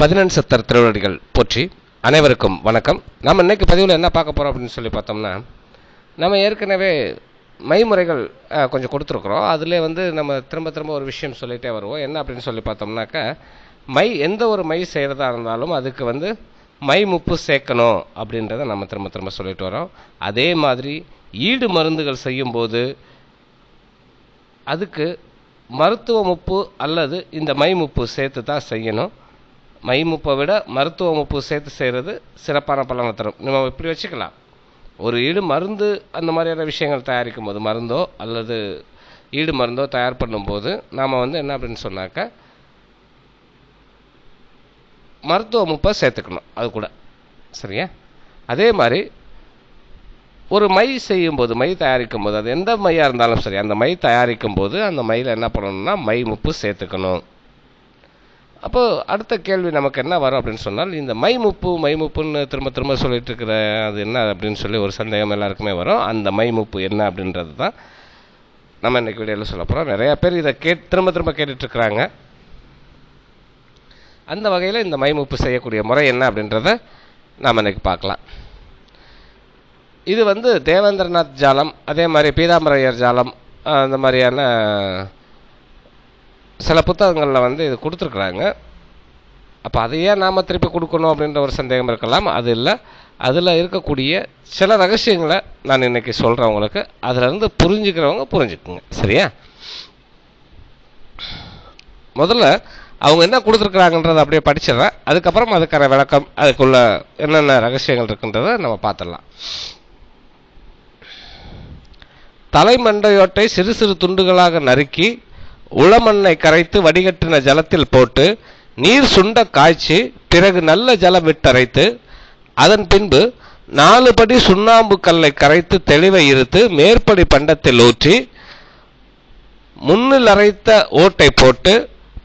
பதினெண் சித்தர் திருவடிகள் போற்றி அனைவருக்கும் வணக்கம். நம்ம இன்னைக்கு பதிவில் என்ன பார்க்க போகிறோம் அப்படின்னு சொல்லி பார்த்தோம்னா நம்ம ஏற்கனவே மைமுறைகள் கொஞ்சம் கொடுத்துருக்குறோம். அதிலே வந்து நம்ம திரும்ப திரும்ப ஒரு விஷயம் சொல்லிகிட்டே வருவோம். என்ன அப்படின்னு சொல்லி பார்த்தோம்னாக்கா மை எந்த ஒரு மை செய்கிறதா இருந்தாலும் அதுக்கு வந்து மை முப்பு சேர்க்கணும் அப்படின்றத நம்ம திரும்ப திரும்ப சொல்லிட்டு வரோம். அதே மாதிரி ஈடு மருந்துகள் செய்யும்போது அதுக்கு மருத்துவ முப்பு அல்லது இந்த மை முப்பு சேர்த்து தான் செய்யணும். மை முப்பை விட மருத்துவ முப்பு சேர்த்து செய்கிறது சிறப்பான பலனை தரும். நம்ம இப்படி வச்சுக்கலாம். ஒரு ஈடு மருந்து அந்த மாதிரியான விஷயங்கள் தயாரிக்கும் போது மருந்தோ அல்லது ஈடு மருந்தோ தயார் பண்ணும்போது நாம் வந்து என்ன அப்படின்னு சொன்னாக்கா மருத்துவ முப்பை சேர்த்துக்கணும் அது கூட. சரியா? அதே மாதிரி ஒரு மை செய்யும்போது மை தயாரிக்கும் போது அது எந்த மையாக இருந்தாலும் சரி அந்த மை தயாரிக்கும் போது அந்த மையில் என்ன பண்ணணும்னா மை முப்பு சேர்த்துக்கணும். அப்போ அடுத்த கேள்வி நமக்கு என்ன வரும் அப்படின்னு சொன்னால் இந்த மைமுப்பு மைமுப்புன்னு திரும்ப திரும்ப சொல்லிட்டு இருக்கிற அது என்ன அப்படின்னு சொல்லி ஒரு சந்தேகம் எல்லாருக்குமே வரும். அந்த மைமுப்பு என்ன அப்படின்றது தான் நம்ம இன்றைக்கி வீடியோவில் சொல்ல போகிறோம் நிறையா பேர் இதை கேட் திரும்ப திரும்ப கேட்டுட்ருக்குறாங்க அந்த வகையில் இந்த மைமுப்பு செய்யக்கூடிய முறை என்ன அப்படின்றத நாம் இன்னைக்கு பார்க்கலாம். இது வந்து தேவேந்திரநாத் ஜாலம் அதே மாதிரி பீதாம்பரையர் ஜாலம் அந்த மாதிரியான சில புத்தகங்களில் வந்து இது கொடுத்துருக்குறாங்க. அப்போ அதையே நாம் திருப்பி கொடுக்கணும் அப்படின்ற ஒரு சந்தேகம் இருக்கலாம். அது இல்லை. அதில் இருக்கக்கூடிய சில ரகசியங்களை நான் இன்னைக்கு சொல்கிறேன் உங்களுக்கு. அதிலேருந்து புரிஞ்சுக்கிறவங்க புரிஞ்சுக்குங்க. சரியா? முதல்ல அவங்க என்ன கொடுத்துருக்குறாங்கன்றதை அப்படியே படிச்சிடுறேன். அதுக்கப்புறம் அதுக்கான விளக்கம் அதுக்குள்ள என்னென்ன ரகசியங்கள் இருக்குன்றதை நம்ம பார்த்துடலாம். தலைமண்டையோட்டை சிறு சிறு துண்டுகளாக நறுக்கி உளமண்ணை கரைத்து வடிகட்டின ஜலத்தில் போட்டு நீர் சுண்ட காய்ச்சி பிறகு நல்ல ஜலம் விட்டரைத்து அதன் பின்பு நாலு படி சுண்ணாம்பு கல்லை கரைத்து தெளிவை இருத்து மேற்படி பண்டத்தில் ஊற்றி முன்னில் அரைத்த ஓட்டை போட்டு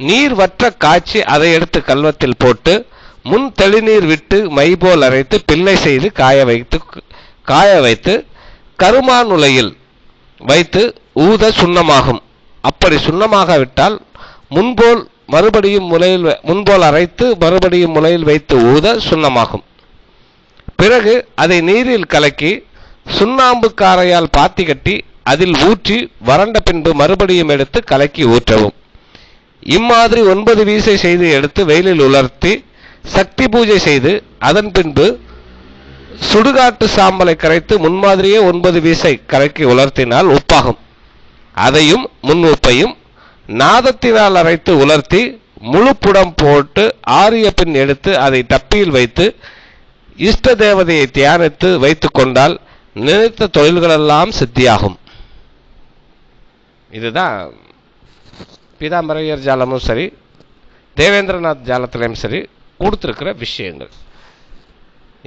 நீர் வற்ற காய்ச்சி அதை எடுத்து கல்வத்தில் போட்டு முன் தெளிநீர் விட்டு மை போல் அரைத்து பிள்ளை செய்து காய வைத்து காய வைத்து கருமான் உலையில் வைத்து ஊத சுண்ணமாகும். அப்படி சுண்ணமாகாவிட்டால் முன்போல் மறுபடியும் முலையில் முன்போல் அரைத்து மறுபடியும் முலையில் வைத்து ஊத சுண்ணமாகும். பிறகு அதை நீரில் கலக்கி சுண்ணாம்பு காரையால் பாத்தி கட்டி அதில் ஊற்றி வறண்ட பின்பு மறுபடியும் எடுத்து கலக்கி ஊற்றவும். இம்மாதிரி ஒன்பது வீசை செய்து எடுத்து வெயிலில் உலர்த்தி சக்தி பூஜை செய்து அதன் பின்பு சுடுகாட்டு சாம்பலை கரைத்து முன்மாதிரியே ஒன்பது வீசை கலக்கி உலர்த்தினால் உப்பாகும். அதையும் முன்னுப்பையும் நாதத்தினால் அரைத்து உலர்த்தி முழு புடம் போட்டு ஆரிய பின் எடுத்து அதை தப்பியில் வைத்து இஷ்ட தேவதையை தியானித்து வைத்து கொண்டால் நினைத்த தொழில்களெல்லாம் சித்தியாகும். இதுதான் பீதாம்பரையர் ஜாலமும் சரி தேவேந்திரநாத் ஜாலத்திலையும் சரி கொடுத்துருக்கிற விஷயங்கள்.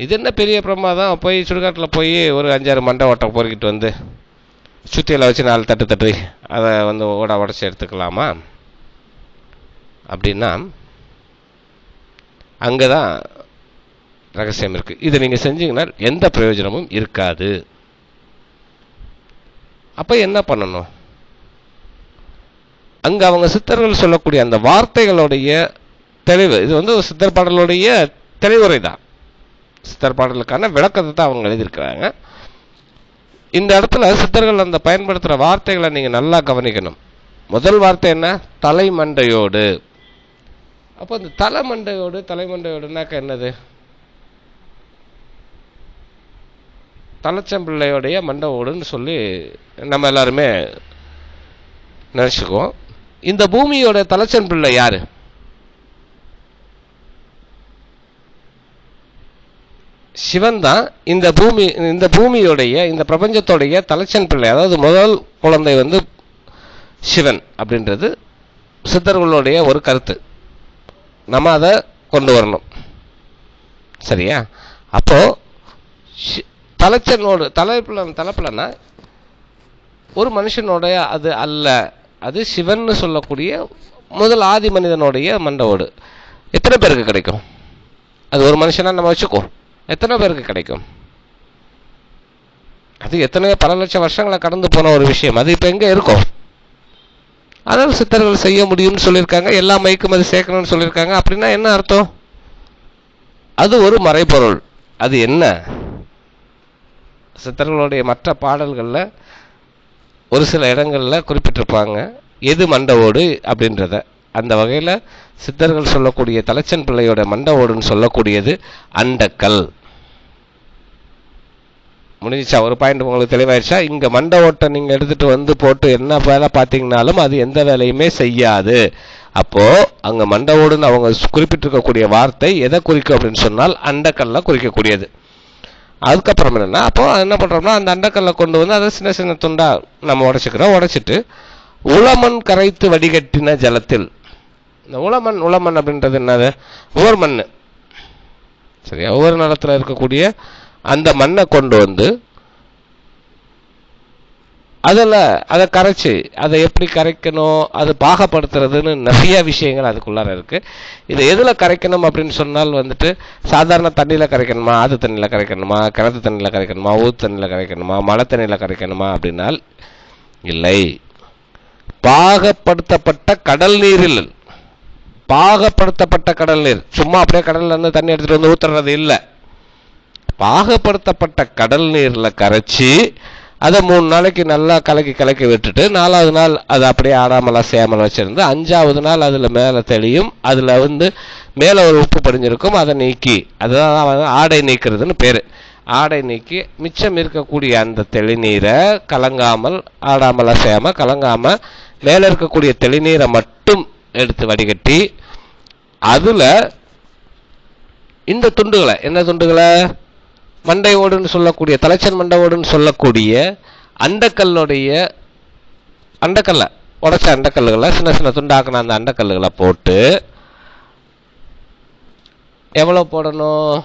இது என்ன பெரிய பிரமாதம் போய் சுடுகாட்டில் போய் ஒரு அஞ்சாறு மண்டை ஓட்டம் பொறுக்கிட்டு வந்து சுத்தியில் வச்சு நாலு தட்டு தட்டு அதை வந்து ஓட உடச்சி எடுத்துக்கலாமா? அப்படின்னா அங்கே தான் ரகசியம் இருக்குது இதை நீங்கள் செஞ்சீங்கன்னா எந்த பிரயோஜனமும் இருக்காது. அப்போ என்ன பண்ணணும்? அங்கே அவங்க சித்தர்கள் சொல்லக்கூடிய அந்த வார்த்தைகளுடைய தெளிவு இது வந்து ஒரு சித்தர் பாடலுடைய தெளிவுரை தான் சித்தர் பாடலுக்கான விளக்கத்தை தான் அவங்க எழுதியிருக்கிறாங்க. இந்த இடத்துல சித்தர்கள் அந்த பயன்படுத்துகிற வார்த்தைகளை நீங்கள் நல்லா கவனிக்கணும். முதல் வார்த்தை என்ன? தலைமண்டையோடு. அப்போ இந்த தலைமண்டையோடு தலைமண்டையோடுனாக்க என்னது? தலைச்சம்பிள்ளையோடைய மண்டவோடுன்னு சொல்லி நம்ம எல்லாருமே நினச்சிக்குவோம். இந்த பூமியோட தலைச்சன் பிள்ளை யாரு? சிவன் தான் இந்த பூமி இந்த பூமியோடைய இந்த பிரபஞ்சத்தோடைய தலைச்சன் பிள்ளை. அதாவது முதல் குழந்தை வந்து சிவன் அப்படின்றது சித்தர்களுடைய ஒரு கருத்து. நம்ம அதை கொண்டு வரணும். சரியா? அப்போ ஷி- தலைச்சனோடு தலைப்பில் தலைப்பில்னா ஒரு மனுஷனுடைய அது அல்ல. அது சிவன் சொல்லக்கூடிய முதல் ஆதி மனிதனுடைய மண்டவோடு. எத்தனை பேருக்கு கிடைக்கும்? அது ஒரு மனுஷனா நம்ம வச்சுக்கோ எத்தனை பேருக்கு கிடைக்கும்? அது எத்தனையோ பல லட்சம் வருஷங்களை கடந்து போன ஒரு விஷயம். அது இப்போ எங்கே இருக்கும்? அதனால் சித்தர்கள் செய்ய முடியும்னு சொல்லியிருக்காங்க எல்லா மைக்கும் அது சேர்க்கணும்னு சொல்லியிருக்காங்க. அப்படின்னா என்ன அர்த்தம்? அது ஒரு மறைபொருள். அது என்ன? சித்தர்களுடைய மற்ற பாடல்களில் ஒரு சில இடங்களில் குறிப்பிட்டிருப்பாங்க எது மண்ட ஓடு அப்படின்றத. அந்த வகையில் சித்தர்கள் சொல்லக்கூடிய தலைச்சன் பிள்ளையோட மண்ட ஓடுன்னு சொல்லக்கூடியது அண்டக்கல். முடிஞ்சிச்சா. ஒரு பாயிண்ட் உங்களுக்கு தெளிவாயிடுச்சா இங்க மண்ட ஓட்டை நீங்க எடுத்துட்டு வந்து போட்டு என்ன வேலை பார்த்தீங்கனாலும் அது எந்த வேலையுமே செய்யாது. அப்போ அங்க மண்ட ஓடுன்னு அவங்க குறிப்பிட்டிருக்கக்கூடிய வார்த்தை எதை குறிக்கும் அப்படின்னு சொன்னால் அண்டக்கல்ல குறிக்கக்கூடியது. அதுக்கப்புறம் என்னன்னா அப்போ என்ன பண்றோம்னா அந்த அண்டக்கல்லை கொண்டு வந்து அதை சின்ன சின்ன துண்டா நம்ம உடைச்சுக்கிறோம். உடைச்சிட்டு உளமண் கரைத்து வடிகட்டின ஜலத்தில். இந்த உளமண் உளமண் அப்படின்றது என்னது? ஒவ்வொரு மண் சரியா? ஒவ்வொரு நிலத்துல இருக்கக்கூடிய அந்த மண்ணை கொண்டு வந்து அதில் அதை கரைச்சி அதை எப்படி கரைக்கணும் அது பாகப்படுத்துறதுன்னு நிறைய விஷயங்கள் அதுக்குள்ளார இருக்குது இது எதில் கரைக்கணும் அப்படின்னு சொன்னால் வந்துட்டு சாதாரண தண்ணியில் கரைக்கணுமா ஆத்து தண்ணியில் கரைக்கணுமா கிணத்து தண்ணியில் கரைக்கணுமா ஊத்து தண்ணியில் கரைக்கணுமா மழை தண்ணியில் கரைக்கணுமா அப்படின்னால் இல்லை. பாகப்படுத்தப்பட்ட கடல் நீரில் பாகப்படுத்தப்பட்ட கடல் நீர். சும்மா அப்படியே கடல்ல இருந்து தண்ணி எடுத்துகிட்டு வந்து ஊத்துறது இல்லை. பாகப்படுத்தப்பட்ட கடல் நீரில் கரைச்சி அதை மூணு நாளைக்கு நல்லா கலக்கி கலக்கி விட்டுட்டு நாலாவது நாள் அது அப்படியே ஆடாமலா சேமல் வச்சுருந்து அஞ்சாவது நாள் அதில் மேலே தெளியும் அதில் வந்து மேலே ஒரு உப்பு படிஞ்சிருக்கும் அதை நீக்கி அதுதான் ஆடை நீக்கிறதுன்னு பேர். ஆடை நீக்கி மிச்சம் இருக்கக்கூடிய அந்த தெளிநீரை கலங்காமல் ஆடாமலா சேம கலங்காமல் மேலே இருக்கக்கூடிய தெளிநீரை மட்டும் எடுத்து வடிகட்டி அதில் இந்த துண்டுகளை என்ன துண்டுகளை? மண்டை ஓடுன்னு சொல்லக்கூடிய தலைச்சன் மண்டை ஓடுன்னு சொல்லக்கூடிய அண்டக்கல்லுடைய அண்டக்கல்லை உடைச்ச அண்டக்கல்லுகளை சின்ன சின்ன துண்டாக்குன அந்த அண்டக்கல்லுகளை போட்டு எவ்வளோ போடணும்?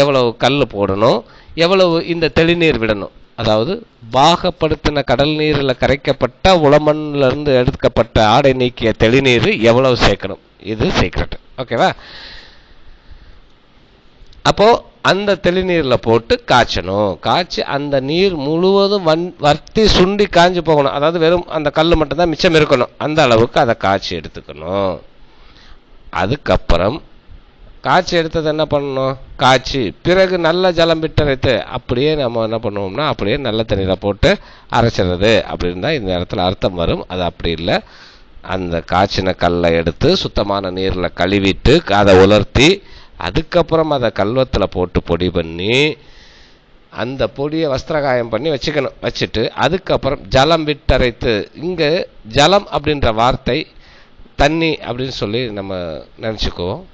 எவ்வளவு கல் போடணும்? எவ்வளவு இந்த தெளிநீர் விடணும்? அதாவது பாகப்படுத்தின கடல் நீரில் கரைக்கப்பட்ட உளமண்ணிலிருந்து எடுக்கப்பட்ட ஆடை நீக்கிய தெளிநீர் எவ்வளவு சேர்க்கணும்? இது சீக்ரெட் ஓகேவா அப்போ அந்த தெளிநீர்ல போட்டு காய்ச்சணும். காய்ச்சி அந்த நீர் முழுவதும் வன் வர்த்தி சுண்டி காஞ்சு போகணும். அதாவது வெறும் அந்த கல் மட்டும்தான் மிச்சம் இருக்கணும். அந்த அளவுக்கு அதை காய்ச்சி எடுத்துக்கணும். அதுக்கப்புறம் காய்ச்சி எடுத்தது என்ன பண்ணணும்? காய்ச்சி. பிறகு நல்ல ஜலம் விட்டரைத்து அப்படியே நம்ம என்ன பண்ணுவோம்னா அப்படியே நல்ல தண்ணியில் போட்டு அரைச்சிடுறது அப்படின்னு தான் இந்த இடத்துல அர்த்தம் வரும். அது அப்படி இல்லை. அந்த காய்ச்சின கல்லை எடுத்து சுத்தமான நீரில் கழுவிட்டு அதை உலர்த்தி அதுக்கப்புறம் அதை கல்வத்தில் போட்டு பொடி பண்ணி அந்த பொடியை வஸ்திரகாயம் பண்ணி வச்சுக்கணும். வச்சுட்டு அதுக்கப்புறம் ஜலம் விட்டரைத்து இங்கே ஜலம் அப்படின்ற வார்த்தை தண்ணி அப்படின்னு சொல்லி நம்ம நினச்சிக்குவோம்.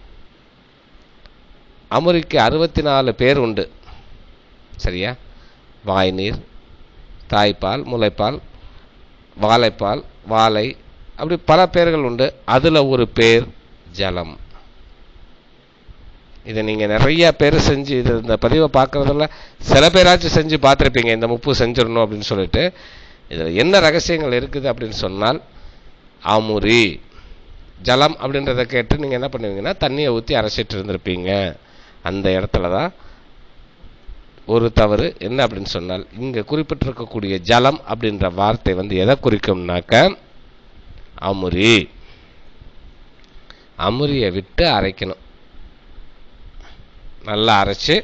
அமுரிக்கு அறுபத்தி நாலு பேர் உண்டு. சரியா? வாய்நீர் தாய்ப்பால் முளைப்பால் வாழைப்பால் வாழை அப்படி பல பேர்கள் உண்டு. அதில் ஒரு பேர் ஜலம். இதை நீங்கள் நிறைய பேர் செஞ்சு இது இந்த பதிவை பார்க்குறதுல சில பேராச்சும் செஞ்சு பார்த்துருப்பீங்க இந்த முப்பு செஞ்சிடணும் அப்படின்னு சொல்லிட்டு. இதில் என்ன ரகசியங்கள் இருக்குது அப்படின்னு சொன்னால் அமுரி ஜலம் அப்படின்றத கேட்டு நீங்கள் என்ன பண்ணுவீங்கன்னா தண்ணியை ஊற்றி அரைச்சிட்டு இருந்திருப்பீங்க. அந்த இடத்துல தான் ஒரு தவறு. என்ன அப்படின்னு சொன்னால் இங்கே குறிப்பிட்டிருக்கக்கூடிய ஜலம் அப்படின்ற வார்த்தை வந்து எதை குறிக்கும்னாக்க அமுரி. அமுரியை விட்டு அரைக்கணும். நல்லா அரைச்சி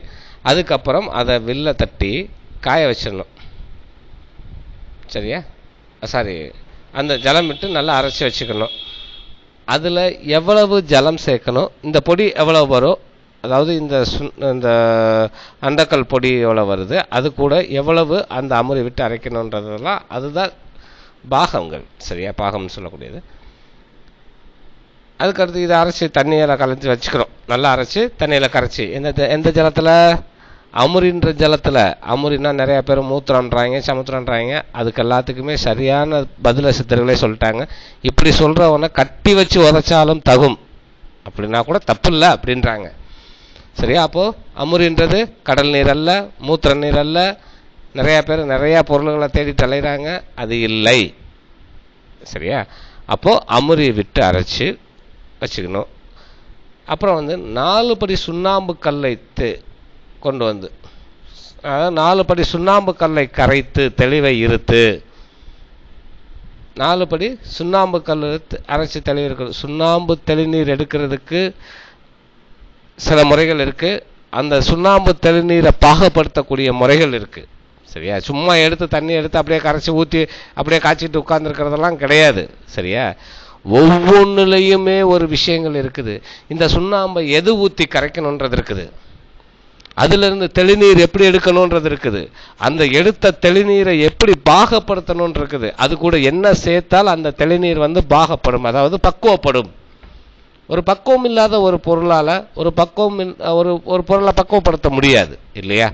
அதுக்கப்புறம் அதை வில்ல தட்டி காய வச்சிடணும். சரியா? சாரி அந்த ஜலம் விட்டு நல்லா அரைச்சி வச்சுக்கணும். அதில் எவ்வளவு ஜலம் சேர்க்கணும்? இந்த பொடி எவ்வளவு வரும்? அதாவது இந்த இந்த அண்டக்கல் பொடி எவ்வளோ வருது? அது கூட எவ்வளவு அந்த அமுறை விட்டு அரைக்கணுன்றதெல்லாம் அதுதான் பாகங்கள். சரியா? பாகம்னு சொல்லக்கூடியது. அதுக்கடுத்து இதை அரைச்சி தண்ணியில் கலந்து வச்சுக்கிறோம் நல்லா அரைச்சி தண்ணியில் கரைச்சி. எந்த எந்த ஜலத்தில்? அமுரின்ற ஜலத்தில். அமுரின்னா நிறையா பேர் மூத்திரன்றாங்க சமுத்திரன்றாங்க அதுக்கு எல்லாத்துக்குமே சரியான பதில சித்தர்களே சொல்லிட்டாங்க. இப்படி சொல்கிறவனை கட்டி வச்சு உதச்சாலும் தகும். அப்படின்னா கூட தப்பு இல்லை அப்படின்றாங்க. சரியா? அப்போது அமுரின்றது கடல் நீர் அல்ல மூத்திர நீர் அல்ல. நிறையா பேர் நிறையா பொருள்களை தேடி தலைகிறாங்க அது இல்லை. சரியா? அப்போது அமுரி விட்டு அரைச்சு வச்சுக்கணும். அப்புறம் வந்து நாலு படி சுண்ணாம்பு கல்லை கொண்டு வந்து அதாவது நாலு படி சுண்ணாம்பு கல்லை கரைத்து தெளிவை இருத்து நாலு படி சுண்ணாம்பு கல் எடுத்து அரைச்சி தெளிவு இருக்குது சுண்ணாம்பு தெளிநீர் எடுக்கிறதுக்கு சில முறைகள் இருக்கு. அந்த சுண்ணாம்பு தெளிநீரை பாகப்படுத்தக்கூடிய முறைகள் இருக்கு. சரியா? சும்மா எடுத்து தண்ணி எடுத்து அப்படியே கரைச்சி ஊற்றி அப்படியே காய்ச்சிட்டு உட்கார்ந்துருக்கிறதெல்லாம் கிடையாது. சரியா? ஒவ்வொன்றுலையுமே ஒரு விஷயங்கள் இருக்குது. இந்த சுண்ணாம்பை எது ஊற்றி கரைக்கணுன்றது இருக்குது? அதிலிருந்து தெளிநீர் எப்படி எடுக்கணுன்றது இருக்குது? அந்த எடுத்த தெளிநீரை எப்படி பாகப்படுத்தணும்னு இருக்குது? அது கூட என்ன சேர்த்தால் அந்த தெளிநீர் வந்து பாகப்படும்? அதாவது பக்குவப்படும். ஒரு பக்குவம் இல்லாத ஒரு பொருளால் ஒரு பக்குவம் ஒரு ஒரு பொருளை பக்குவப்படுத்த முடியாது இல்லையா?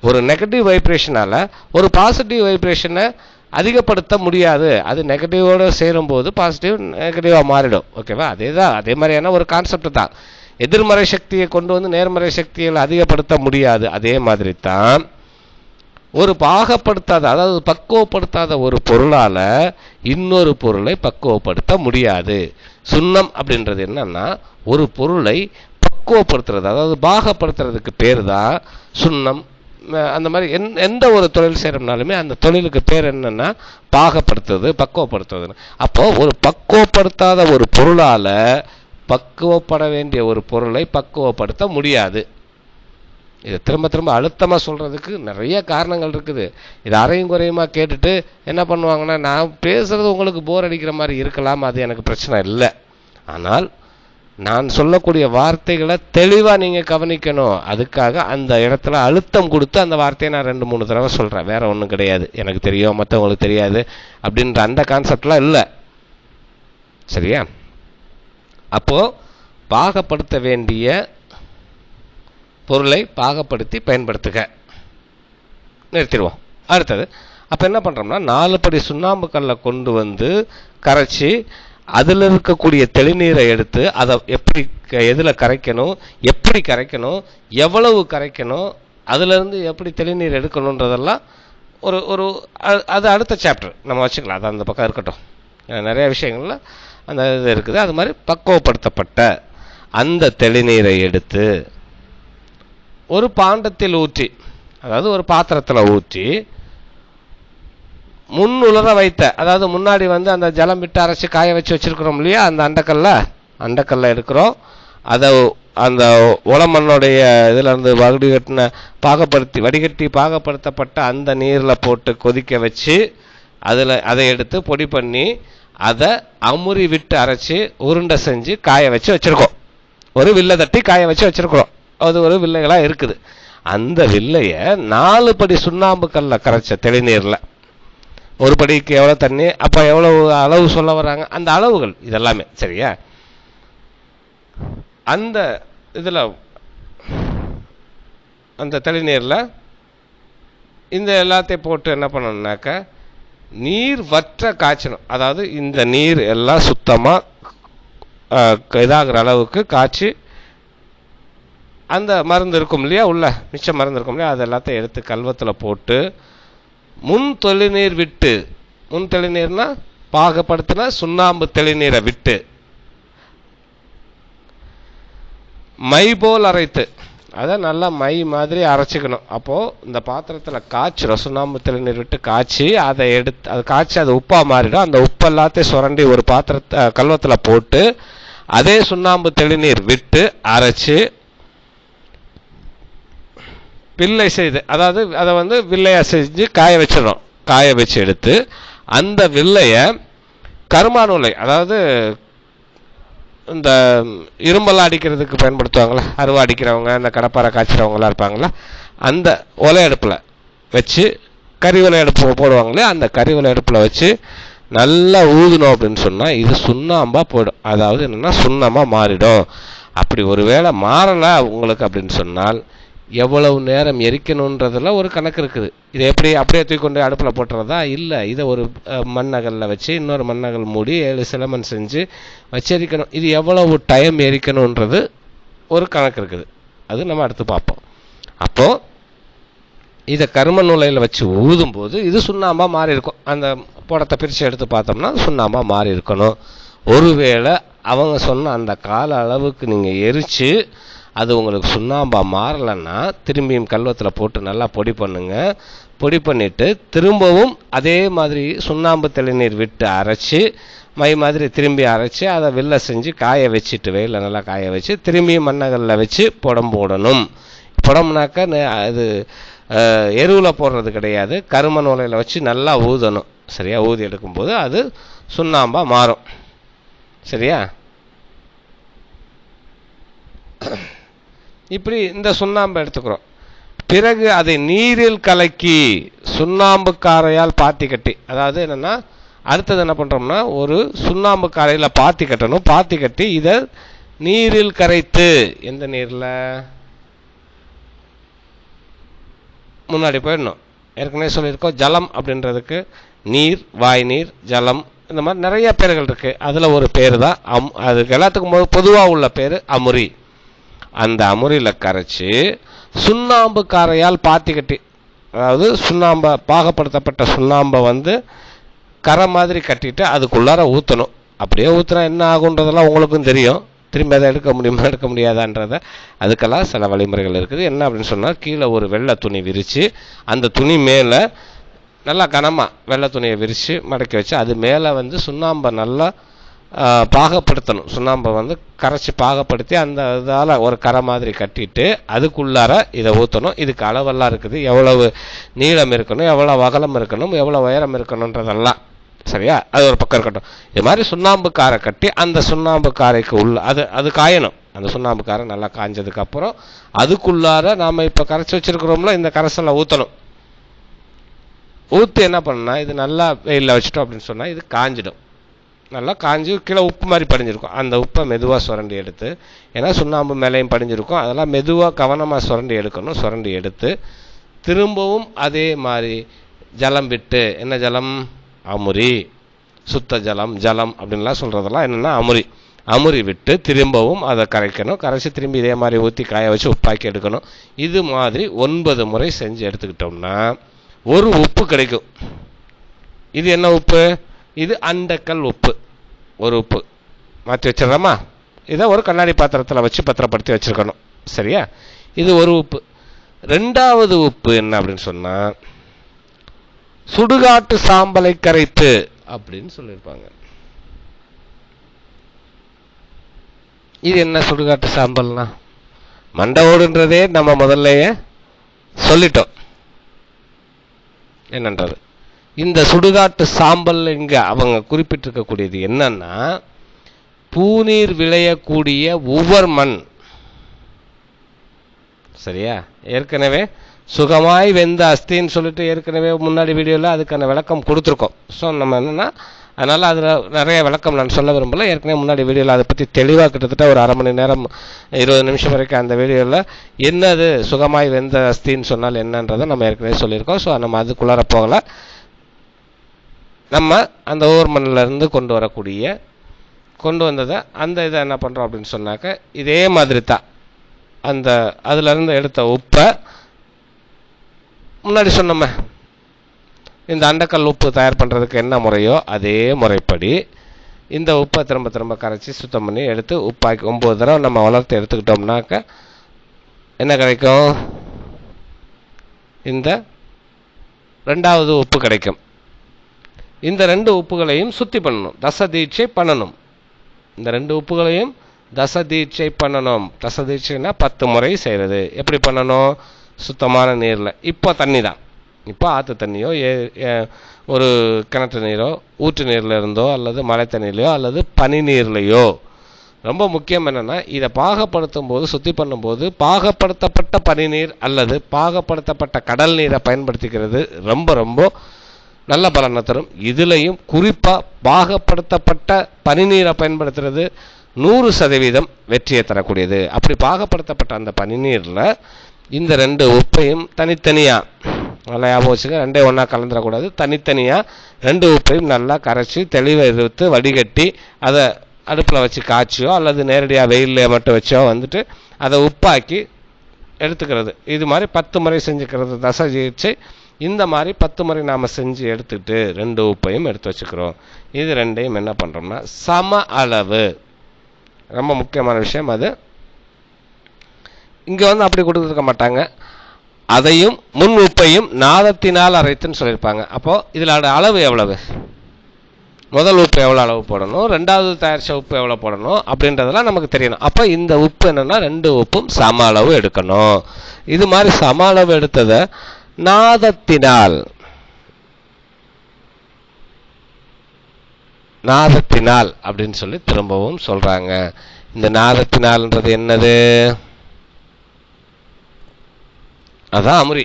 ஒரு நெகட்டிவ் வைப்ரேஷனால ஒரு பாசிட்டிவ் வைப்ரேஷனை அதிகப்படுத்த முடியாது. அது நெகட்டிவோட சேரும்போது பாசிட்டிவ் நெகட்டிவாக மாறிடும். ஓகேவா அதே தான் அதே மாதிரியான ஒரு கான்செப்ட் தான். எதிர்மறை சக்தியை கொண்டு வந்து நேர்மறை சக்திகளை அதிகப்படுத்த முடியாது. அதே மாதிரி தான் ஒரு பாகப்படுத்தாத அதாவது பக்குவப்படுத்தாத ஒரு பொருளால் இன்னொரு பொருளை பக்குவப்படுத்த முடியாது. சுண்ணம் அப்படின்றது என்னன்னா ஒரு பொருளை பக்குவப்படுத்துறது. அதாவது பாகப்படுத்துறதுக்கு பேர் தான் சுண்ணம். அந்த மாதிரி எந் எந்த ஒரு தொழில் செய்கிறோம்னாலுமே அந்த தொழிலுக்கு பேர் என்னென்னா பாகப்படுத்துறது பக்குவப்படுத்துறதுன்னு அப்போது ஒரு பக்குவப்படுத்தாத ஒரு பொருளால் பக்குவப்பட வேண்டிய ஒரு பொருளை பக்குவப்படுத்த முடியாது. இதை திரும்ப திரும்ப அழுத்தமாக சொல்கிறதுக்கு நிறைய காரணங்கள் இருக்குது. இது அறையும் குறையுமா கேட்டுட்டு என்ன பண்ணுவாங்கன்னா நான் பேசுகிறது உங்களுக்கு போர் அடிக்கிற மாதிரி இருக்கலாம் அது எனக்கு பிரச்சனை இல்லை. ஆனால் நான் சொல்லக்கூடிய வார்த்தைகளை தெளிவாக நீங்கள் கவனிக்கணும். அதுக்காக அந்த இடத்துல அழுத்தம் கொடுத்து அந்த வார்த்தையை நான் ரெண்டு மூணு தடவை சொல்கிறேன் வேற ஒன்றும் கிடையாது. எனக்கு தெரியும் மற்றவங்களுக்கு தெரியாது அப்படின்ற அந்த கான்செப்ட்லாம் இல்லை. சரியா? அப்போது பாகப்படுத்த வேண்டிய பொருளை பாகப்படுத்தி பயன்படுத்துக. நிறுத்திடுவோம். அடுத்தது அப்போ என்ன பண்ணுறோம்னா நாலு படி சுண்ணாம்பு கல்லை கொண்டு வந்து கரைச்சி அதில் இருக்கக்கூடிய தெளிநீரை எடுத்து அதை எப்படி எதில் கரைக்கணும் எப்படி கரைக்கணும் எவ்வளவு கரைக்கணும் அதுலேருந்து எப்படி தெளிநீர் எடுக்கணுன்றதெல்லாம் ஒரு ஒரு அது அடுத்த சாப்டர் நம்ம வச்சுக்கலாம். அது அந்த பக்கம் இருக்கட்டும். நிறைய விஷயங்களில் அந்த இது இருக்குது. அது மாதிரி பக்குவப்படுத்தப்பட்ட அந்த தெளிநீரை எடுத்து ஒரு பாண்டத்தில் ஊற்றி அதாவது ஒரு பாத்திரத்தில் ஊற்றி முன் உலர வைத்த அதாவது முன்னாடி வந்து அந்த ஜலம் விட்டு அரைச்சி காய வச்சு வச்சிருக்கிறோம் இல்லையா? அந்த அண்டக்கல்ல? அண்டக்கல்ல எடுக்கிறோம். அதை அந்த உளமண்ணுடைய இதுல இருந்து வடிகட்டின பாகப்படுத்தி வடிகட்டி பாகப்படுத்தப்பட்ட அந்த நீரில் போட்டு கொதிக்க வச்சு அதில் அதை எடுத்து பொடி பண்ணி அதை அமுரி விட்டு அரைச்சி உருண்டை செஞ்சு காய வச்சு வச்சிருக்கோம். ஒரு வில்லை தட்டி காய வச்சு வச்சிருக்கிறோம். அது ஒரு வில்லைகளா இருக்குது. அந்த வில்லைய நாலு படி சுண்ணாம்பு கரைச்ச தெளிநீர்ல ஒரு படிக்கு எவ்வளோ தண்ணி அப்போ எவ்வளோ அளவு சொல்ல வராங்க அந்த அளவுகள் இதெல்லாமே சரியா? அந்த இதில் அந்த தெளிநீரில் இந்த எல்லாத்தையும் போட்டு என்ன பண்ணணும்னாக்க நீர் வற்ற காய்ச்சணும். அதாவது இந்த நீர் எல்லாம் சுத்தமாக இதாகிற அளவுக்கு காய்ச்சி அந்த மருந்து இருக்கும் இல்லையா உள்ள மிச்ச மருந்து இருக்கும் இல்லையா அது எல்லாத்தையும் எடுத்து கல்வத்தில் போட்டு முன் தெளிநீர் விட்டு முன் தெளிநீர்னா பாகப்படுத்தின சுண்ணாம்பு தெளிநீரை விட்டு. மை போல் அரைத்து. அதை நல்லா மை மாதிரி அரைச்சிக்கணும். அப்போது இந்த பாத்திரத்தில் காய்ச்சிடும் சுண்ணாம்பு தெளிநீர் விட்டு காய்ச்சி அதை எடுத்து அது காய்ச்சி அது உப்பாக மாறிடும். அந்த உப்பு எல்லாத்தையும் சுரண்டி ஒரு பாத்திரத்தை கல்வத்தில் போட்டு அதே சுண்ணாம்பு தெளிநீர் விட்டு அரைச்சி வில்லை செய்து அதாவது அதை வந்து வில்லையா செஞ்சு காய வச்சிடணும் காய வச்சு எடுத்து அந்த வில்லைய கருமானூலை அதாவது இந்த இரும்பெல்லாம் அடிக்கிறதுக்கு பயன்படுத்துவாங்களா அருவா அடிக்கிறவங்க இந்த கடப்பாரை காய்ச்சிறவங்களாம் இருப்பாங்களா அந்த ஒலை அடுப்பில் வச்சு கறி ஒலை அடுப்பு போடுவாங்களே அந்த கறி ஒலை அடுப்பில் வச்சு நல்லா ஊதுனோம் அப்படின்னு சொன்னால் இது சுண்ணாம்பாக போயிடும். அதாவது என்னென்னா சுண்ணமாக மாறிடும். அப்படி ஒருவேளை மாறலை உங்களுக்கு அப்படின்னு சொன்னால் எவ்வளவு நேரம் எரிக்கணுன்றதெல்லாம் ஒரு கணக்கு இருக்குது. இதை எப்படி அப்படியே தூக்கி கொண்டு அடுப்பில் போட்டுறதா? இல்லை. இதை ஒரு மண்ணகலில் மண்ணகல்ல வச்சு இன்னொரு மண்ணகல் மூடி ஏழு சிலமன் செஞ்சு வச்சு எரிக்கணும் இது எவ்வளவு டைம் எரிக்கணுன்றது ஒரு கணக்கு இருக்குது. அது நம்ம அடுத்து பார்ப்போம். அப்போது இதை கரும நுழையில் வச்சு ஊதும்போது இது சுண்ணாம்பாக மாறி இருக்கும். அந்த படத்தை பிரித்து எடுத்து பார்த்தோம்னா சுண்ணாம்பாக மாறி இருக்கணும். ஒருவேளை அவங்க சொன்ன அந்த கால அளவுக்கு நீங்கள் எரித்து அது உங்களுக்கு சுண்ணாம்பா மாறலைன்னா திரும்பியும் கல்வத்தில் போட்டு நல்லா பொடி பண்ணுங்க. பொடி பண்ணிட்டு திரும்பவும் அதே மாதிரி சுண்ணாம்பு தெளிநீர் விட்டு அரைச்சி மை மாதிரி திரும்பி அரைச்சி அதை வெளில செஞ்சு காய வச்சுட்டு வெயிலில் நல்லா காய வச்சு திரும்பியும் மண்ணகல்ல வச்சு புடம் போடணும். புடம்னாக்கா அது எருவில் போடுறது கிடையாது. கரும உலையில் வச்சு நல்லா ஊதணும். சரியா? ஊதி எடுக்கும்போது அது சுண்ணாம்பா மாறும். சரியா? இப்படி இந்த சுண்ணாம்பை எடுத்துக்கிறோம். பிறகு அதை நீரில் கலக்கி சுண்ணாம்பு காரையால் பாத்தி கட்டி அதாவது என்னென்னா அடுத்தது என்ன பண்ணுறோம்னா ஒரு சுண்ணாம்பு காரையில் பாத்தி கட்டணும். பாத்தி கட்டி இதை நீரில் கரைத்து எந்த நீரில்? முன்னாடி போயிடணும். ஏற்கனவே சொல்லியிருக்கோம் ஜலம் அப்படின்றதுக்கு நீர் வாய் நீர் ஜலம் இந்த மாதிரி நிறைய பேர்கள் இருக்குது அதில் ஒரு பேர் தான் அம் அதுக்கு எல்லாத்துக்கும் பொதுவாக உள்ள பேர் அமுரி அந்த அமுரியில கரைச்சி சுண்ணாம்பு காரையால் பாத்தி கட்டி அதாவது சுண்ணாம்பை பாகப்படுத்தப்பட்ட சுண்ணாம்பை வந்து கரை மாதிரி கட்டிட்டு அதுக்குள்ளார ஊற்றணும் அப்படியே ஊற்றுனா என்ன ஆகுன்றதெல்லாம் உங்களுக்கும் தெரியும். திரும்பி அதை எடுக்க முடியுமா எடுக்க முடியாதான்றத. அதுக்கெல்லாம் சில வழிமுறைகள் இருக்குது. என்ன அப்படின்னு சொன்னால் கீழே ஒரு வெள்ளை துணி விரித்து அந்த துணி மேலே நல்லா கனமாக வெள்ளை துணியை விரித்து மடக்கி வச்சு அது மேலே வந்து சுண்ணாம்பை நல்லா பாகப்படுத்தணும். சுண்ணாம்பை வந்து கரைச்சி பாகப்படுத்தி அந்த இதால் ஒரு கரை மாதிரி கட்டிட்டு அதுக்குள்ளார இதை ஊற்றணும் இதுக்கு அளவெல்லாம் இருக்குது. எவ்வளவு நீளம் இருக்கணும் எவ்வளோ அகலம் இருக்கணும் எவ்வளோ உயரம் இருக்கணுன்றதெல்லாம் சரியா? அது ஒரு பக்கம் இருக்கட்டும். இது மாதிரி சுண்ணாம்பு காரை கட்டி அந்த சுண்ணாம்பு காரைக்கு உள்ள அது அது காயணும். அந்த சுண்ணாம்பு காரை நல்லா காய்ஞ்சதுக்கப்புறம் அதுக்குள்ளார நாம் இப்போ கரைச்சி வச்சிருக்கிறோம்ல இந்த கரைசலை ஊற்றணும் ஊற்றி என்ன பண்ணுன்னா இது நல்லா வெயிலில் வச்சிட்டோம் அப்படின்னு சொன்னால் இது காஞ்சிடும். நல்லா காஞ்சி கீழே உப்பு மாதிரி படிஞ்சிருக்கும். அந்த உப்பை மெதுவாக சுரண்டி எடுத்து ஏன்னா சுண்ணாம்பு மேலேயும் படிஞ்சிருக்கும். அதெல்லாம் மெதுவாக கவனமாக சுரண்டி எடுக்கணும். சுரண்டி எடுத்து திரும்பவும் அதே மாதிரி ஜலம் விட்டு என்ன ஜலம்? அமுரி சுத்த ஜலம் ஜலம் அப்படின்லாம் சொல்கிறதெல்லாம் என்னென்னா அமுரி அமுரி விட்டு திரும்பவும் அதை கரைக்கணும். கரைச்சி திரும்பி இதே மாதிரி ஊற்றி காய வச்சு உப்பாக்கி எடுக்கணும். இது மாதிரி ஒன்பது முறை செஞ்சு எடுத்துக்கிட்டோம்னா ஒரு உப்பு கிடைக்கும். இது என்ன உப்பு? இது அண்டக்கல் உப்பு. ஒரு உப்பு. மாற்றி வச்சிடலாமா? இதை ஒரு கண்ணாடி பாத்திரத்தில் வச்சு பத்திரப்படுத்தி வச்சிருக்கணும். சரியா? இது ஒரு உப்பு. ரெண்டாவது உப்பு என்ன அப்படின்னு சொன்னால் சுடுகாட்டு சாம்பலை கரைத்து அப்படின்னு சொல்லியிருப்பாங்க. இது என்ன சுடுகாட்டு சாம்பல்னா? மண்டை ஓடுன்றதே நம்ம முதல்லயே சொல்லிட்டோம். என்னன்றது? இந்த சுடுகாட்டு சாம்பல் இங்கே அவங்க குறிப்பிட்டிருக்கக்கூடியது என்னன்னா பூநீர் விளையக்கூடிய ஒவ்வொரு மண். சரியா? ஏற்கனவே சுகமாய் வெந்த அஸ்தின்னு சொல்லிட்டு ஏற்கனவே முன்னாடி வீடியோவில் அதுக்கான விளக்கம் கொடுத்துருக்கோம். ஸோ நம்ம என்னென்னா அதனால் அதில் நிறைய விளக்கம் நான் சொல்ல விரும்பல. ஏற்கனவே முன்னாடி வீடியோவில் அதை பற்றி தெளிவாக கிட்டத்தட்ட ஒரு அரை மணி நேரம் இருபது நிமிஷம் வரைக்கும் அந்த வீடியோவில் என்னது சுகமாய் வெந்த அஸ்தின்னு சொன்னால் என்னன்றதை நம்ம ஏற்கனவே சொல்லியிருக்கோம். ஸோ நம்ம அதுக்குள்ளார போகலை. நம்ம அந்த ஓவர் மண்ணிலேருந்து கொண்டு வரக்கூடிய கொண்டு வந்ததை அந்த இதை என்ன பண்ணுறோம் அப்படின்னு சொன்னாக்க இதே மாதிரி தான் அந்த அதுலேருந்து எடுத்த உப்பை முன்னாடி சொன்னோமே இந்த அண்டக்கல் உப்பு தயார் பண்ணுறதுக்கு என்ன முறையோ அதே முறைப்படி இந்த உப்பை திரும்ப திரும்ப கரைச்சி சுத்தம் பண்ணி எடுத்து உப்பாக்கி ஒம்பது தடவை நம்ம வளர்த்து எடுத்துக்கிட்டோம்னாக்க என்ன கிடைக்கும்? இந்த ரெண்டாவது உப்பு கிடைக்கும். இந்த ரெண்டு உப்புகளையும் சுத்தி பண்ணணும். தச தீட்சை பண்ணணும். இந்த ரெண்டு உப்புகளையும் தச தீட்சை பண்ணணும். தச தீட்சைனா பத்து முறை செய்கிறது எப்படி பண்ணணும்? சுத்தமான நீரில். இப்போ தண்ணி தான் இப்போ ஆற்று தண்ணியோ ஏ ஒரு கிணற்று நீரோ ஊற்று நீர்ல இருந்தோ அல்லது மழை தண்ணியிலையோ அல்லது பனி நீர்லையோ. ரொம்ப முக்கியம் என்னன்னா இதை பாகப்படுத்தும் போது சுத்தி பண்ணும்போது பாகப்படுத்தப்பட்ட பனிநீர் அல்லது பாகப்படுத்தப்பட்ட கடல் நீரை பயன்படுத்திக்கிறது ரொம்ப ரொம்ப நல்ல பலனை தரும். இதுலேயும் குறிப்பாக பாகப்படுத்தப்பட்ட பனிநீரை பயன்படுத்துறது நூறு சதவீதம் வெற்றியை தரக்கூடியது. அப்படி பாகப்படுத்தப்பட்ட அந்த பனிநீரில் இந்த ரெண்டு உப்பையும் தனித்தனியாக நல்லா ஞாபகம் வச்சுக்க ரெண்டே ஒன்றா கலந்துடக்கூடாது தனித்தனியாக ரெண்டு உப்பையும் நல்லா கரைச்சி தெளிவை எடுத்து வடிகட்டி அதை அடுப்பில் வச்சு காய்ச்சியோ அல்லது நேரடியாக வெயிலில் மட்டும் வச்சோ வந்துட்டு அதை உப்பாக்கி எடுத்துக்கிறது. இது மாதிரி பத்து முறை செஞ்சுக்கிறது தசை சிகிச்சை இந்த மாதிரி பத்து முறை நாம் செஞ்சு எடுத்துக்கிட்டு ரெண்டு உப்பையும் எடுத்து வச்சுக்கிறோம். இது ரெண்டையும் என்ன பண்ணுறோம்னா சம அளவு. ரொம்ப முக்கியமான விஷயம் அது. இங்கே வந்து அப்படி கொடுத்துருக்க மாட்டாங்க. அதையும் முன் உப்பையும் நாதத்தினால் அரைத்துன்னு சொல்லியிருப்பாங்க. அப்போது இதில் அளவு எவ்வளவு? முதல் உப்பு எவ்வளோ அளவு போடணும்? ரெண்டாவது தயாரித்த உப்பு எவ்வளோ போடணும்? அப்படின்றதெல்லாம் நமக்கு தெரியணும். அப்போ இந்த உப்பு என்னென்னா ரெண்டு உப்பும் சம அளவு எடுக்கணும். இது மாதிரி சம அளவு எடுத்ததை நாதத்தினால். நாதத்தினால் அப்படின்னு சொல்லி திரும்பவும் சொல்றாங்க. இந்த நாதத்தினால்ன்றது என்னது? அதுதான் அமுரி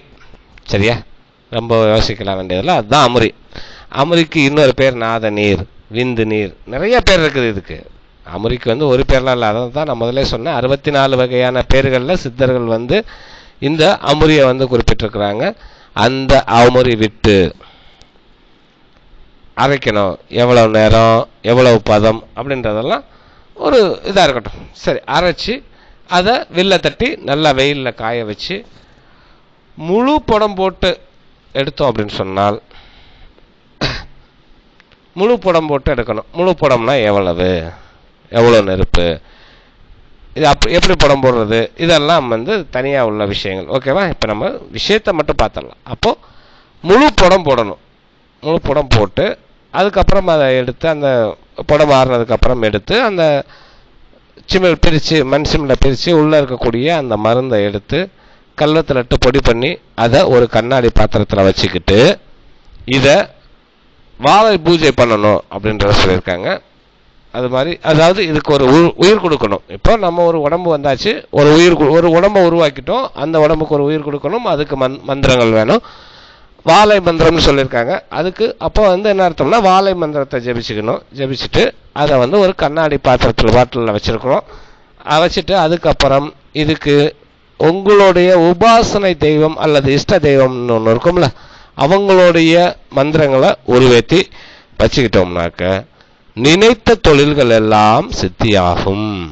சரியா? ரொம்ப யோசிக்கலாம் வேண்டியதில்லை. அதுதான் அமுரி அமுரிக்கு இன்னொரு பேர் நாத நீர் விந்து நீர் நிறைய பேர் இருக்குது இதுக்கு. அமுரிக்கு வந்து ஒரு பேர்லாம் இல்லை. அதை தான் நான் முதல்ல சொன்னேன். அறுபத்தி நாலு வகையான பேர்களில் சித்தர்கள் வந்து இந்த அமுரியை வந்து குறிப்பிட்டிருக்கிறாங்க. அந்த அமுரி விட்டு அரைக்கணும். எவ்வளவு நேரம் எவ்வளவு பதம் அப்படின்றதெல்லாம் ஒரு இதாக இருக்கட்டும். சரி அரைச்சி அதை வில்ல தட்டி நல்லா வெயிலில் காய வச்சு முழு படம் போட்டு எடுத்தோம் அப்படின்னு சொன்னால் முழு படம் போட்டு எடுக்கணும். முழு படம்னா எவ்வளவு? எவ்வளோ நெருப்பு? இது அப் எப்படி படம் போடுறது? இதெல்லாம் வந்து தனியாக உள்ள விஷயங்கள். ஓகேவா இப்போ நம்ம விஷயத்தை மட்டும் பார்த்துடலாம் அப்போது முழு படம் போடணும். முழு படம் போட்டு அதுக்கப்புறம் அதை எடுத்து அந்த படம் ஆறுனதுக்கப்புறம் எடுத்து அந்த சிமிழ் பிரித்து மண் சிமிழை பிரித்து உள்ளே இருக்கக்கூடிய அந்த மருந்தை எடுத்து கல்லத்தில் இட்டு பொடி பண்ணி அதை ஒரு கண்ணாடி பாத்திரத்தில் வச்சுக்கிட்டு இதை வாழை பூஜை பண்ணணும் அப்படின்றத சொல்லியிருக்காங்க. அது மாதிரி அதாவது இதுக்கு ஒரு உயிர் உயிர் கொடுக்கணும். இப்போ நம்ம ஒரு உடம்பு வந்தாச்சு ஒரு உயிர் கு- ஒரு உடம்பை உருவாக்கிட்டோம் அந்த உடம்புக்கு ஒரு உயிர் கொடுக்கணும் அதுக்கு மந் மந்திரங்கள் வேணும். வாழை மந்திரம்னு சொல்லியிருக்காங்க. அதுக்கு அப்போ வந்து என்ன அர்த்தம்னா வாழை மந்திரத்தை ஜெபிச்சுக்கணும். ஜெபிச்சுட்டு அதை வந்து ஒரு கண்ணாடி பாத்திரத்தில் பாட்டிலில் வச்சுருக்கிறோம். வச்சுட்டு அதுக்கப்புறம் இதுக்கு உங்களுடைய உபாசனை தெய்வம் அல்லது இஷ்ட தெய்வம்னு ஒன்று இருக்கும்ல அவங்களுடைய மந்திரங்களை உருவேத்தி வச்சுக்கிட்டோம்னாக்க நினைத்த தொழில்கள் எல்லாம் சித்தியாகும்.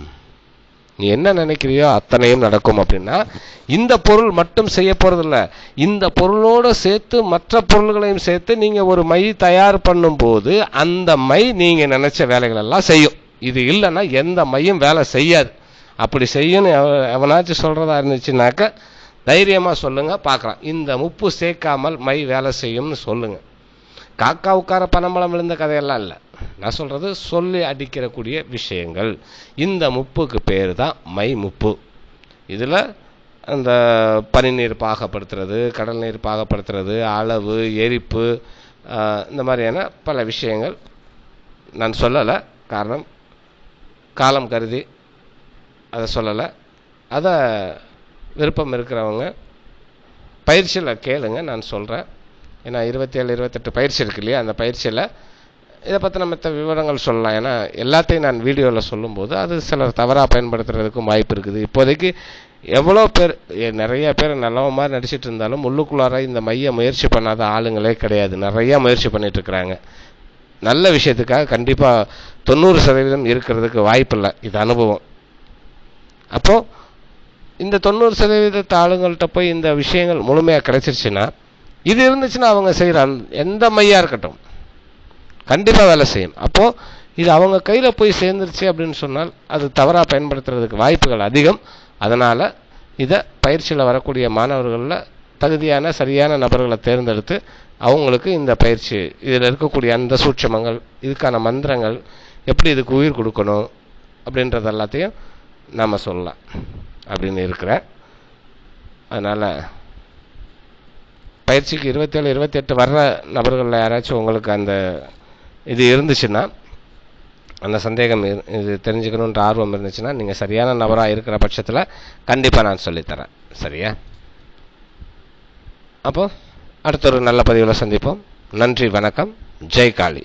நீ என்ன நினைக்கிறியோ அத்தனையும் நடக்கும் அப்படின்னா இந்த பொருள் மட்டும் செய்ய போறதில்ல. இந்த பொருளோட சேர்த்து மற்ற பொருள்களையும் சேர்த்து நீங்க ஒரு மை தயார் பண்ணும்போது அந்த மை நீங்க நினைச்ச வேலைகள் எல்லாம் செய்யும். இது இல்லைன்னா எந்த மையும் வேலை செய்யாது. அப்படி செய்யணும் எவ- எவனாச்சும் சொல்றதா இருந்துச்சுனாக்க தைரியமா சொல்லுங்க பார்க்கலாம். இந்த உப்பு சேர்க்காமல் மை வேலை செய்யும்னு சொல்லுங்க. காக்கா உட்கார பனம்பழம் விழுந்த கதையெல்லாம் இல்லை. நான் சொல்கிறது சொல்லி அடிக்கிறக்கூடிய விஷயங்கள். இந்த முப்புக்கு பேர் தான் மை முப்பு. இதில் அந்த பனிநீர் பாகப்படுத்துறது கடல் நீர் பாகப்படுத்துறது அளவு எரிப்பு இந்த மாதிரியான பல விஷயங்கள் நான் சொல்லலை. காரணம் காலம் கருதி அதை சொல்லலை. அதை விருப்பம் இருக்கிறவங்க பயிற்சியில் கேளுங்க நான் சொல்கிறேன் ஏன்னா இருபத்தேழு இருபத்தெட்டு பயிற்சி இருக்கு இல்லையா? அந்த பயிற்சியில் இதை பற்றின மற்ற விவரங்கள் சொல்லலாம். ஏன்னா எல்லாத்தையும் நான் வீடியோவில் சொல்லும்போது அது சிலர் தவறாக பயன்படுத்துறதுக்கும் வாய்ப்பு இருக்குது. இப்போதைக்கு எவ்வளோ பேர் நிறைய பேர் நல்லவ மாதிரி நடிச்சிட்டு இருந்தாலும் உள்ளுக்குள்ளார இந்த மைய முயற்சி பண்ணாத ஆளுங்களே கிடையாது. நிறையா முயற்சி பண்ணிட்டு இருக்கிறாங்க. நல்ல விஷயத்துக்காக கண்டிப்பாக தொண்ணூறு சதவீதம் இருக்கிறதுக்கு வாய்ப்பில்லை இது அனுபவம். அப்போது இந்த தொண்ணூறு சதவீதத்து ஆளுங்கள்கிட்ட போய் இந்த விஷயங்கள் முழுமையாக கிடைச்சிருச்சுன்னா இது இருந்துச்சுன்னா அவங்க செய்கிற எந்த மையாக இருக்கட்டும். கண்டிப்பாக வேலை செய்யும் அப்போது இது அவங்க கையில் போய் சேர்ந்துருச்சு அப்படின்னு சொன்னால் அது தவறாக பயன்படுத்துறதுக்கு வாய்ப்புகள் அதிகம். அதனால் இதை பயிற்சியில் வரக்கூடிய மாணவர்களில் தகுதியான சரியான நபர்களை தேர்ந்தெடுத்து அவங்களுக்கு இந்த பயிற்சி இதில் இருக்கக்கூடிய அந்த சூட்சமங்கள் இதுக்கான மந்திரங்கள் எப்படி இதுக்கு உயிர் கொடுக்கணும் அப்படின்றது எல்லாத்தையும் நாம் சொல்லலாம் அப்படின்னு இருக்கிறேன். அதனால் பயிற்சிக்கு இருபத்தேழு இருபத்தெட்டு வர்ற நபர்களில் யாராச்சும் உங்களுக்கு அந்த இது இருந்துச்சுன்னா அந்த சந்தேகம் இது தெரிஞ்சுக்கணுன்ற ஆர்வம் இருந்துச்சுன்னா நீங்கள் சரியான நபராக இருக்கிற பட்சத்தில் கண்டிப்பாக நான் சொல்லித்தரேன். சரியா? அப்போது அடுத்த ஒரு நல்ல பதிவில் சந்திப்போம். நன்றி வணக்கம். ஜெய் காளி